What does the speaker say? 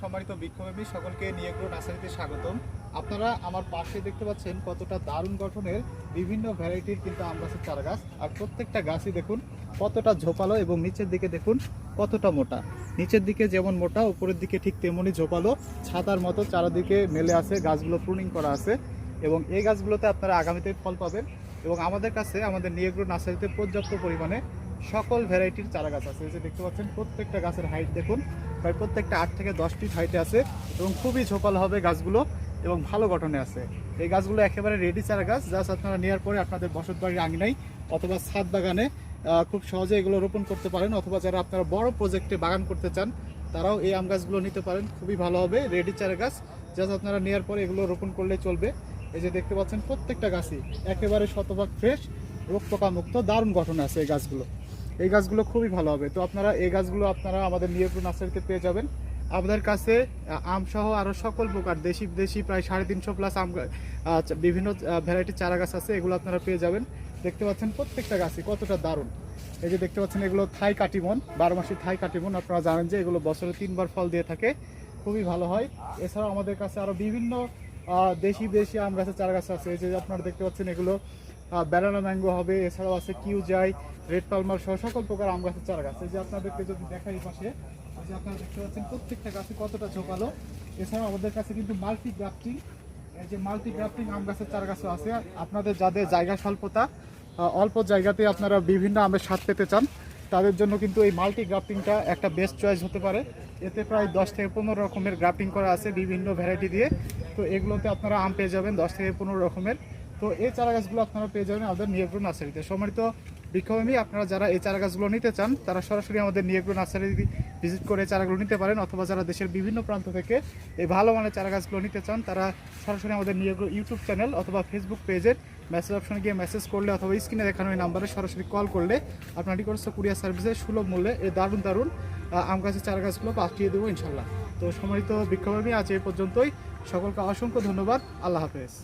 সম্মানিত বিক্ষোভী সকলকে নিয়ে গ্রো নার্সারিতে স্বাগতম। আপনারা আমার পাশে দেখতে পাচ্ছেন কতটা দারুণ গঠনের বিভিন্ন ভ্যারাইটির কিন্তু আম গাছের চারা গাছ আর প্রত্যেকটা গাছই দেখুন কতটা ঝোপালো এবং নিচের দিকে দেখুন কতটা মোটা। নিচের দিকে যেমন মোটা, উপরের দিকে ঠিক তেমনই ঝোপালো। ছাতার মতো চারিদিকে মেলে আছে, গাছগুলো প্রুনিং করা আছে এবং এই গাছগুলোতে আপনারা আগামীতে ফল পাবেন। এবং আমাদের কাছে, আমাদের নিয়েগ্রো নার্সারিতে পর্যাপ্ত পরিমাণে সকল ভ্যারাইটির চারা গাছ আছে। এই যে দেখতে পাচ্ছেন, প্রত্যেকটা গাছের হাইট দেখুন। প্রায় প্রত্যেকটা আট থেকে দশ ফিট হাইটে আছে এবং খুবই ঝোপালো হবে গাছগুলো এবং ভালো গঠনে আছে। এই গাছগুলো একেবারে রেডি চারা গাছ জাস্ট আপনারা নেওয়ার পরে আপনাদের বসত বাড়ির আঙিনায় অথবা ছাদ বাগানে খুব সহজে এগুলো রোপণ করতে পারেন অথবা যারা আপনারা বড় প্রজেক্টে বাগান করতে চান, তারাও এই আম গাছগুলো নিতে পারেন। খুবই ভালো হবে রেডি চারা গাছ জাস্ট আপনারা নেওয়ার পরে এগুলো রোপণ করলে চলবে। এই যে দেখতে পাচ্ছেন, প্রত্যেকটা গাছই একেবারে শতভাগ ফ্রেশ রোগ পোকা মুক্ত দারুণ গঠন আছে এই গাছগুলো। এই গাছগুলো খুবই ভালো হবে। তো আপনারা এই গাছগুলো আপনারা আমাদের নিয়পুর নার্সারিতে পেয়ে যাবেন। আমাদের কাছে আম সহ আরও সকল প্রকার দেশি বিদেশি প্রায় সাড়ে তিনশো প্লাস আম বিভিন্ন ভ্যারাইটির চারা গাছ আছে, এগুলো আপনারা পেয়ে যাবেন। দেখতে পাচ্ছেন প্রত্যেকটা গাছই কতটা দারুণ। এই যে দেখতে পাচ্ছেন এগুলো থাই কাটিমন বারো মাসি থাই কাটিমন আপনারা জানেন যে এগুলো বছরে তিনবার ফল দিয়ে থাকে। খুবই ভালো হয়। এছাড়াও আমাদের কাছে আরও বিভিন্ন দেশি দেশি আম গাছের চারা গাছ আছে। এই যে আপনারা দেখতে পাচ্ছেন এগুলো ব্যানানা ম্যাঙ্গো হবে, এছাড়াও আছে কিউ জাই রেড পালমার সহ সকল প্রকার আম গাছের চারা গাছ এই যে আপনাদেরকে যদি দেখাই পাশে যে আপনারা দেখতে পাচ্ছেন প্রত্যেকটা গাছে কতটা ঝোপালো এছাড়াও আমাদের কাছে কিন্তু মাল্টি গ্রাফটিং এই যে মাল্টি গ্রাফটিং আম গাছের চারা গাছও আছে। আপনাদের যাদের জায়গা স্বল্পতা অল্প জায়গাতে আপনারা বিভিন্ন আমের স্বাদ পেতে চান, তাদের জন্য কিন্তু এই মাল্টি গ্রাফটিংটা একটা বেস্ট চয়েস হতে পারে। এতে প্রায় দশ থেকে পনেরো রকমের গ্রাফটিং করা আছে বিভিন্ন ভ্যারাইটি দিয়ে। তো এগুলোতে আপনারা আম পেয়ে যাবেন দশ থেকে পনেরো রকমের। তো এই চারা গাছগুলো আপনারা পেয়ে যাবেন আমাদের নিয়োগ্র নার্সারিতে। সম্মানিত বিক্ষোভী আপনারা যারা এই চারা গাছগুলো নিতে চান, তারা সরাসরি আমাদের নিয়োগ্র নার্সারি ভিজিট করে চারাগুলো নিতে পারেন, অথবা যারা দেশের বিভিন্ন প্রান্ত থেকে এই ভালো মানের চারা গাছগুলো নিতে চান, তারা সরাসরি আমাদের নিয়োগ্র ইউটিউব চ্যানেল অথবা ফেসবুক পেজের মেসেজ অপশনে গিয়ে মেসেজ করলে অথবা স্ক্রিনে দেখানো এই নাম্বারে সরাসরি কল করলে আপনার রিকোয়েস্ট কুরিয়ার সার্ভিসে সুলভ মূল্যে এই দারুণ দারুণ আম গাছের চারা গাছগুলো পাঠিয়ে দেবো ইনশাল্লাহ তো সম্মানিত বিক্ষোভী আজ এই পর্যন্তই। সকলকে অসংখ্য ধন্যবাদ। আল্লাহ হাফেজ।